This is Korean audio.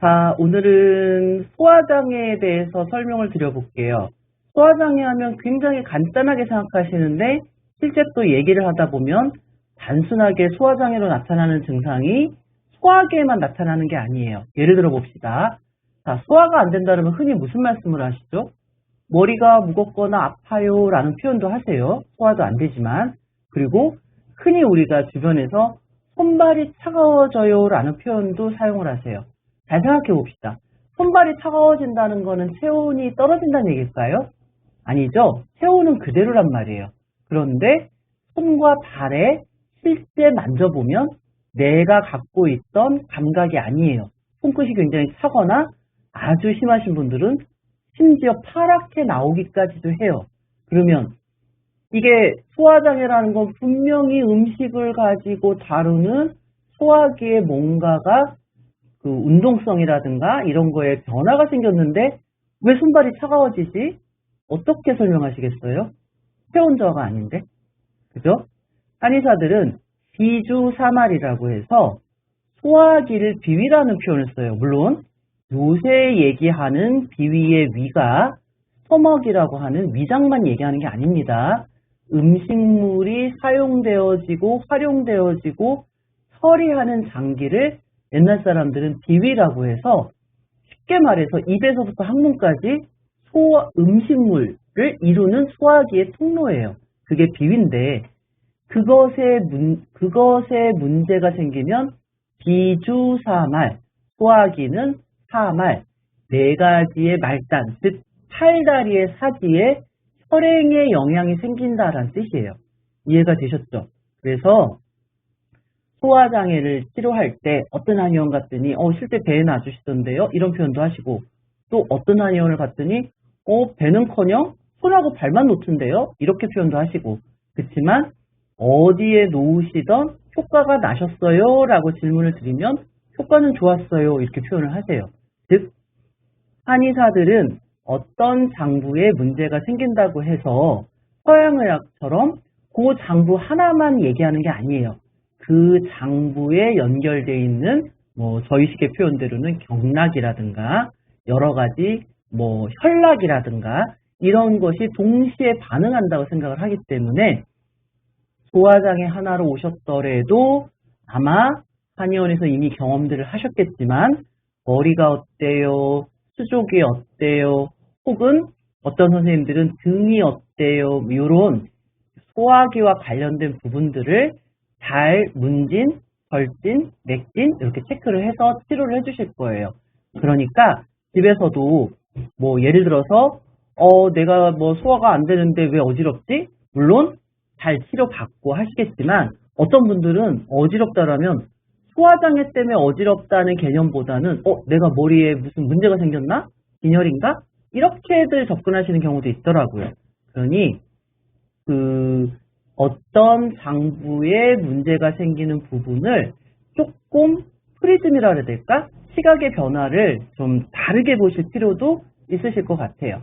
자, 오늘은 소화장애에 대해서 설명을 드려볼게요. 소화장애 하면 굉장히 간단하게 생각하시는데 실제 또 얘기를 하다 보면 단순하게 소화장애로 나타나는 증상이 소화기에만 나타나는 게 아니에요. 예를 들어 봅시다. 자, 소화가 안 된다 그러면 흔히 무슨 말씀을 하시죠? 머리가 무겁거나 아파요 라는 표현도 하세요. 소화도 안 되지만. 그리고 흔히 우리가 주변에서 손발이 차가워져요 라는 표현도 사용을 하세요. 잘 생각해 봅시다. 손발이 차가워진다는 거는 체온이 떨어진다는 얘기일까요? 아니죠. 체온은 그대로란 말이에요. 그런데 손과 발에 실제 만져보면 내가 갖고 있던 감각이 아니에요. 손끝이 굉장히 차거나 아주 심하신 분들은 심지어 파랗게 나오기까지도 해요. 그러면 이게 소화장애라는 건 분명히 음식을 가지고 다루는 소화기에 뭔가가 그 운동성이라든가 이런 거에 변화가 생겼는데 왜 손발이 차가워지지? 어떻게 설명하시겠어요? 체온 저하가 아닌데. 그죠? 한의사들은 비주사말이라고 해서 소화기를 비위라는 표현을 써요. 물론 요새 얘기하는 비위의 위가 서먹이라고 하는 위장만 얘기하는 게 아닙니다. 음식물이 사용되어지고 활용되어지고 처리하는 장기를 옛날 사람들은 비위라고 해서 쉽게 말해서 입에서부터 항문까지 소 음식물을 이루는 소화기의 통로예요. 그게 비위인데 그것에 문 그것에 문제가 생기면 비주사말 소화기는 사말 네 가지의 말단 즉 팔다리의 사지에 혈행에 영향이 생긴다라는 뜻이에요. 이해가 되셨죠? 그래서 소화장애를 치료할 때 어떤 한의원 갔더니 어 실제 배에 놔주시던데요? 이런 표현도 하시고 또 어떤 한의원을 갔더니 어 배는커녕 손하고 발만 놓던데요? 이렇게 표현도 하시고 그렇지만 어디에 놓으시던 효과가 나셨어요? 라고 질문을 드리면 효과는 좋았어요. 이렇게 표현을 하세요. 즉 한의사들은 어떤 장부에 문제가 생긴다고 해서 서양의학처럼 그 장부 하나만 얘기하는 게 아니에요. 그 장부에 연결되어 있는 뭐 저희식의 표현대로는 경락이라든가 여러 가지 뭐 혈락이라든가 이런 것이 동시에 반응한다고 생각을 하기 때문에 소화장애 하나로 오셨더라도 아마 한의원에서 이미 경험들을 하셨겠지만 머리가 어때요? 수족이 어때요? 혹은 어떤 선생님들은 등이 어때요? 이런 소화기와 관련된 부분들을 잘 문진, 절진, 맥진 이렇게 체크를 해서 치료를 해주실 거예요. 그러니까 집에서도 뭐 예를 들어서 어 내가 뭐 소화가 안 되는데 왜 어지럽지? 물론 잘 치료받고 하시겠지만 어떤 분들은 어지럽다라면 소화장애 때문에 어지럽다는 개념보다는 어 내가 머리에 무슨 문제가 생겼나? 빈혈인가? 이렇게들 접근하시는 경우도 있더라고요. 그러니 그 어떤 장부에 문제가 생기는 부분을 조금 프리즘이라 해야 될까? 시각의 변화를 좀 다르게 보실 필요도 있으실 것 같아요.